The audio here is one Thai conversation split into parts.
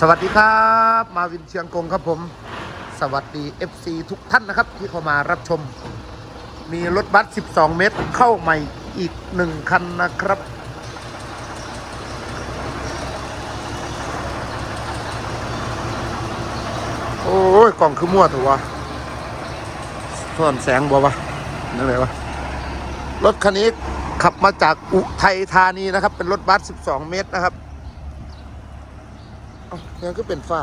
สวัสดีครับ มาวินเชียงกงครับผม สวัสดี FC ทุกท่านนะครับ ที่เข้ามารับชม มีรถบัส 12 เมตรเข้าใหม่อีกหนึ่งคันนะครับ โอ้ย กล่องคือมั่วถูกวะส่วนแสงบัววะนั่นไงวะ รถคันนี้ขับมาจากอุทัยธานีนะครับ เป็นรถบัส 12 เมตรนะครับ ยังก็เป็นฝ้า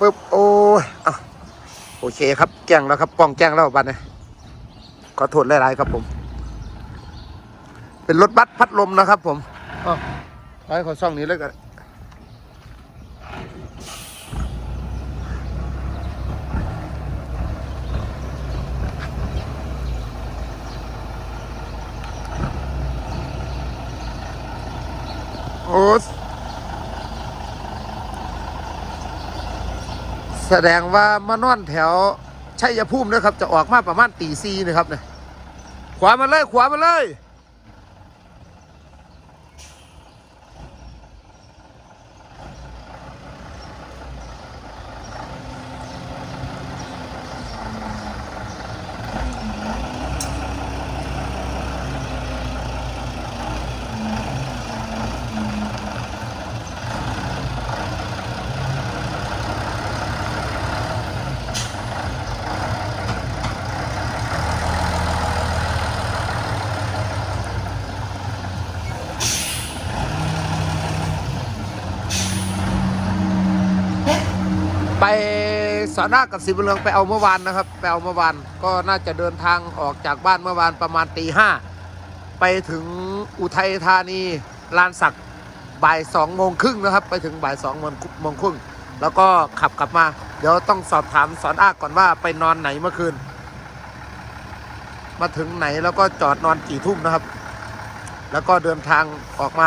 ปึ๊บโอ้ยอะโอเคครับ แจ้งแล้วครับกล้องแจ้งแล้วบัตรนี่ยขอโทษหลายๆครับผม เป็นรถบัสพัดลมนะครับ ผมอ๋อไปขอซ่องนี้เลยกันโอ้ แสดงว่ามานอนแถวชัยภูมินะครับ จะออกมาประมาณตีซีนะครับเนี่ยขวามาเลย ขวามาเลย ไปสอ นรากับสิบเรืองไปเอาเมื่อวานนะครับไปเอาเมื่อวานก็น่าจะเดินทางออกจากบ้านเมื่อวานประมาณตีห้าไปถึงอุทัยธานีลานสักบ่ายสองโมงครึ่งนะครับ ไปถึงบ่ายสองโมงครึ่งแล้วก็ขับกลับมา เดี๋ยวต้องสอบถามสอนอาก่อนว่าไปนอนไหนเมื่อคืน มาถึงไหนแล้วก็จอดนอนกี่ทุ่มนะครับ แล้วก็เดินทางออกมา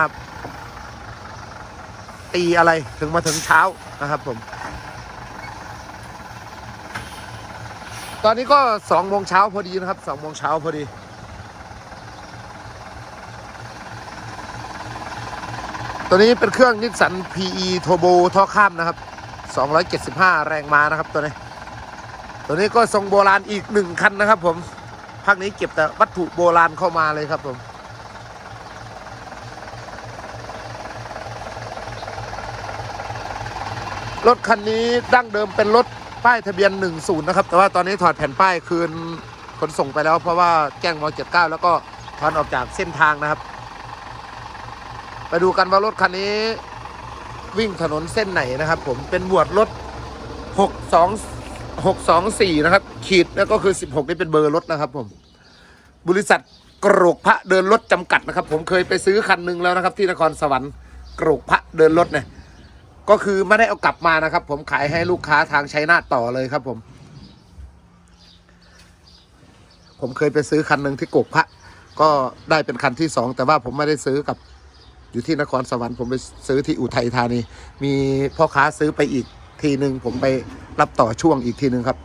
ตีอะไรถึงมาถึงเช้านะครับผม ตอนนี้ก็สองโมงเช้าพอดีนะครับสองโมงเช้าพอดี ตัวนี้เป็นเครื่องนิสสัน PE Turbo ท่อข้ามนะครับ 275 แรงม้านะครับตัวนี้ ตัวนี้ก็ทรงโบราณอีกหนึ่งคันนะครับผมภาคนี้เก็บแต่วัตถุโบราณเข้ามาเลยครับผมรถคันนี้ดั้งเดิมเป็นรถ ป้ายทะเบียน 10 นะครับ แต่ว่าตอนนี้ถอดแผ่นป้ายคืนขนส่งไปแล้ว เพราะว่าแจ้งว79 แล้วก็ถอนออกจากเส้นทางนะครับ ไปดูกันว่ารถคันนี้วิ่งถนนเส้นไหนนะครับผมเป็นหมวดรถ 62 624 นะครับ ขีดแล้วก็คือ 16 นี่เป็นเบอร์รถนะครับผมบริษัทกรกพระเดินรถจำกัดนะครับ ผมเคยไปซื้อคันหนึ่งแล้วนะครับ ที่นครสวรรค์กรกพระเดินรถเนี่ย ก็คือไม่ได้เอากลับมานะครับ ผมขายให้ลูกค้าทางชัยนาต่อเลยครับผม ผมเคยไปซื้อคันหนึ่งที่กกพระก็ได้เป็นคันที่สองแต่ว่าผมไม่ได้ซื้อกับอยู่ที่นครสวรรค์ผมไปซื้อที่อุทัยธานี มีพ่อค้าซื้อไปอีกทีหนึ่งผมไปรับต่อช่วงอีกทีหนึ่งครับ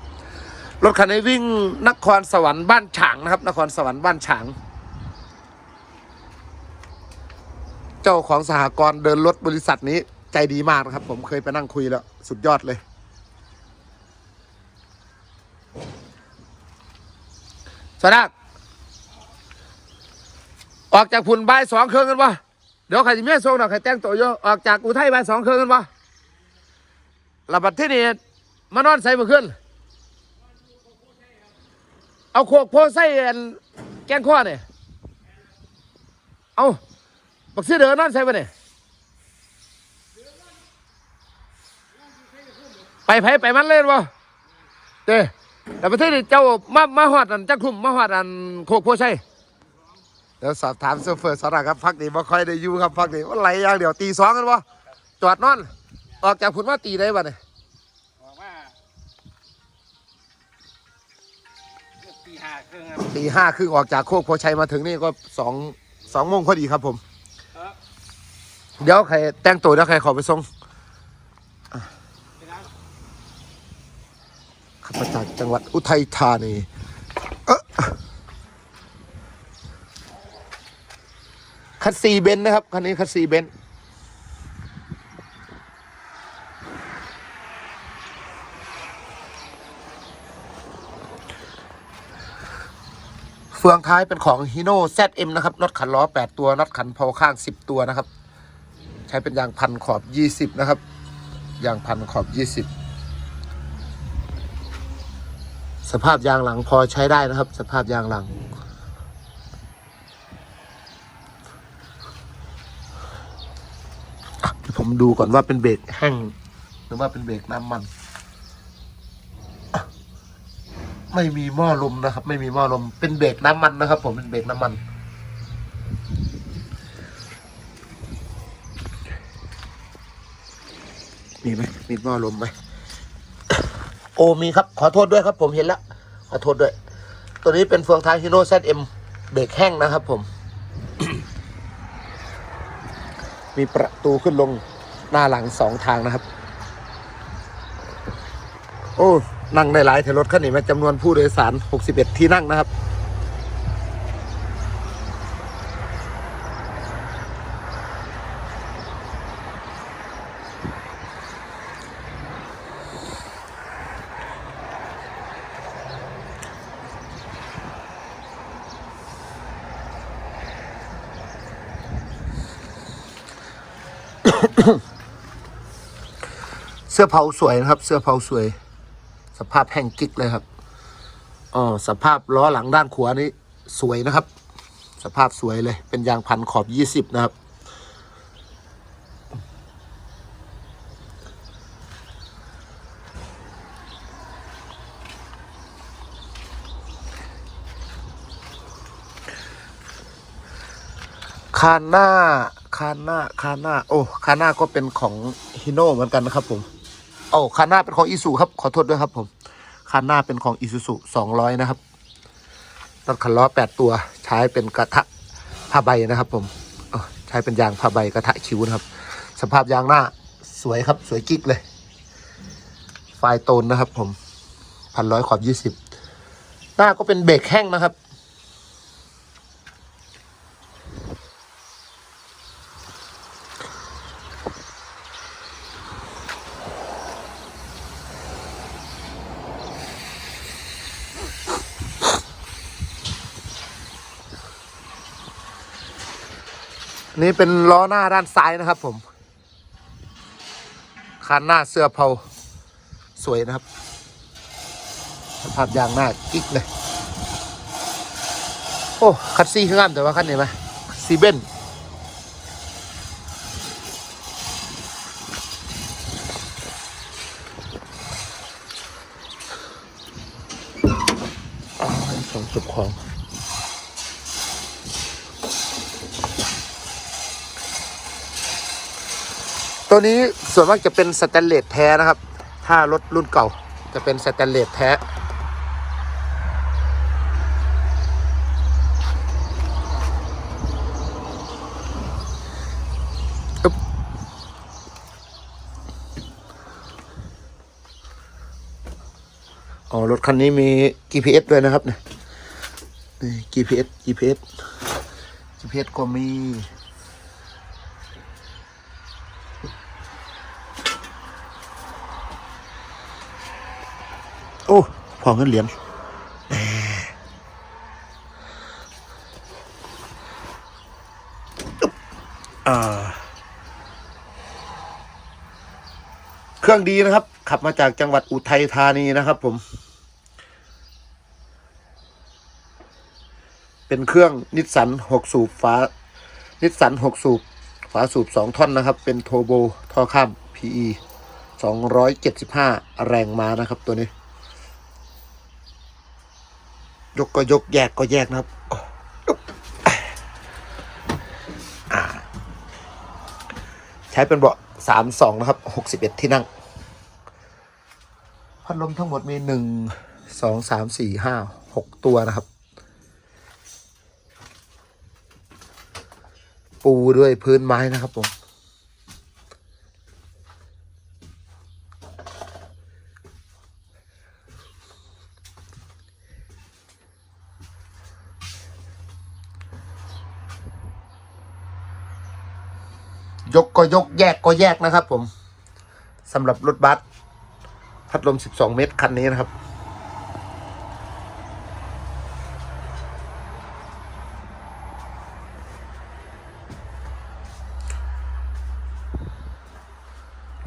รถคันนี้วิ่งนครสวรรค์บ้านฉางนะครับ นครสวรรค์บ้านฉาง เจ้าของสหกรณ์เดินรถบริษัทนี้ ใจดีมากนะครับ ผมเคยไปนั่งคุยแล้ว สุดยอดเลยสวัสดีครับออกจากพุ่นบ่ายสองเครื่องกันวะเดี๋ยวใครจะเมียส่งหน่อยใครแต่งตัวโยออกจากอุทัยบ่ายสองเครื่องกันวะระบัดที่นี่มานอนใส่เมื่อคืนเอาโคกโพใส่อันแกงข้อเนี่ยเอาบักซื้อเดินนอนใส่ไปเนี่ย ไปไผไปมันเล่นบ่เด้แต่ประเทศนี้เจ้ามามาฮอดอันจักทุ่มมาฮอดอันโคกโพชัยเดี๋ยวสอบถามโซเฟอร์สระครับพักนี้บ่ค่อยได้อยู่ครับพักนี้ว่าไหลอย่างเดียวตีสองกันบ่จอดนอน ออกจากพุ่นมาตีได้บ่เนี่ยบอกว่าตีห้าครึ่งครับตีห้าครึ่งออกจากโคกโพชัยมาถึงนี่ก็สองสองโมงพอดีครับผมเออเดี๋ยวใครแต่งตัวเดี๋ยวใครขอไปส่ง ขับมาจากจังหวัดอุทัยธานีคัสซีเบนนะครับ คันนี้คัสซีเบนเฟืองท้ายเป็นของฮิโน่แซเอ็มนะครับน็อตขันล้อ 8 ตัวน็อตขันพอข้าง 10 ตัวนะครับ ใช้เป็นยางพันขอบ 20 นะครับ ยางพันขอบ 20 สภาพยางหลังพอใช้ได้นะครับ สภาพยางหลัง ผมดูก่อนว่าเป็นเบรกแห้งหรือว่าเป็นเบรกน้ำมัน ไม่มีหม้อลมนะครับ ไม่มีหม้อลม เป็นเบรกน้ำมันนะครับ ผมเป็นเบรกน้ำมันมีไหมมีหม้อลมไหม โอ้มีครับ ขอโทษด้วยครับผมเห็นแล้ว ขอโทษด้วย ตัวนี้เป็นเฟืองท้ายฮิโน่ ZM เบรกแห้งนะครับผม มีประตูขึ้นลงหน้าหลังสองทางนะครับ โอ้ นั่งได้หลายแถวรถคันนี้มาจำนวนผู้โดยสาร 61 ที่นั่งนะครับ เสื้อเผาสวยนะครับ เสื้อเผาสวย สภาพแห้งกิ๊กเลยครับอ๋อสภาพล้อหลังด้านขวานี้สวยนะครับ สภาพสวยเลย เป็นยางพันขอบยี่สิบนะครับ คานหน้า คานหน้าคานหน้าโอ้คานหน้าก็เป็นของฮิโน่เหมือนกันนะครับผมโอ้คานหน้าเป็นของอิสุครับ ขอโทษด้วยครับผมคานหน้าเป็นของอิซูซุสองร้อยนะครับรถคันล้อแปดตัวใช้เป็นกระทะผ้าใบนะครับ ผมใช้เป็นยางผ้าใบกระทะคิ้วนะครับ สภาพยางหน้าสวยครับ สวยกิ๊กเลย ไฟโตนนะครับ ผมพันร้อยขอบยี่สิบหน้าก็เป็นเบรกแห้งนะครับ นี้เป็นล้อหน้าด้านซ้ายนะครับผม คันหน้าเสื้อเผาสวยนะครับสภาพยางหน้ากิ๊กเลย โอ้คัดซี่ข้างล่างแต่ว่าคันนี้ไหมซีเบนสองจุดของ ตัวนี้ส่วนมากจะเป็นสแตนเลสแท้นะครับ ถ้ารถรุ่นเก่าจะเป็นสแตนเลสแท้อึ๊บอ๋อรถคันนี้มี GPS ด้วยนะครับเนี่ย GPS GPS GPS ก็มี โอ้ พอเงินเหรียญแหมอึ๊บเครื่องดีนะครับ ขับมาจากจังหวัดอุทัยธานีนะครับ ผม เป็นเครื่องนิสสันหกสูบฝานิสสันหกสูบฝาสูบสองท่อนนะครับ เป็นโทโบท่อข้าม PE สองร้อยเจ็ดสิบห้าแรงม้านะครับตัวนี้ ยกก็ยกแยกก็แยกนะครับใช้เป็นเบาะสามสองนะครับหกสิบเอ็ดที่นั่ง พัดลมทั้งหมดมีหนึ่งสองสามสี่ห้าหกตัวนะครับ ปูด้วยพื้นไม้นะครับผม ยกก็ยกแยกก็แยกนะครับผมสำหรับรถบัสพัดลม 12 เมตรคันนี้นะครับ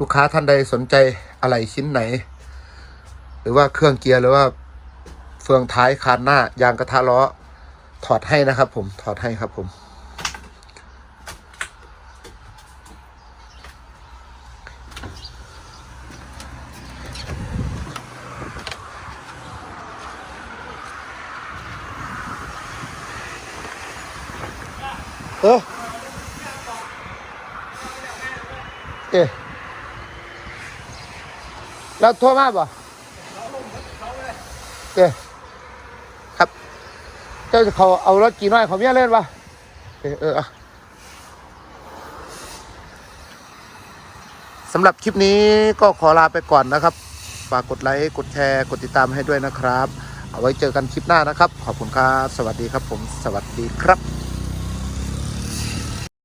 ลูกค้าท่านใดสนใจอะไรชิ้นไหน หรือว่าเครื่องเกียร์หรือว่าเฟืองท้ายคานหน้ายางกระทะล้อถอดให้นะครับผมถอดให้ครับผม เออเอ๊ะแล้วโทรมาป่เอ๊ะครับ เจ้าเขาเอารถกี่น้อยเขาเมียเล่นปะเออเอออะสำหรับคลิปนี้ก็ขอลาไปก่อนนะครับ ฝากกดไลค์ กดแชร์ กดติดตามให้ด้วยนะครับ เอาไว้เจอกันคลิปหน้านะครับ ขอบคุณครับ สวัสดีครับผม สวัสดีครับ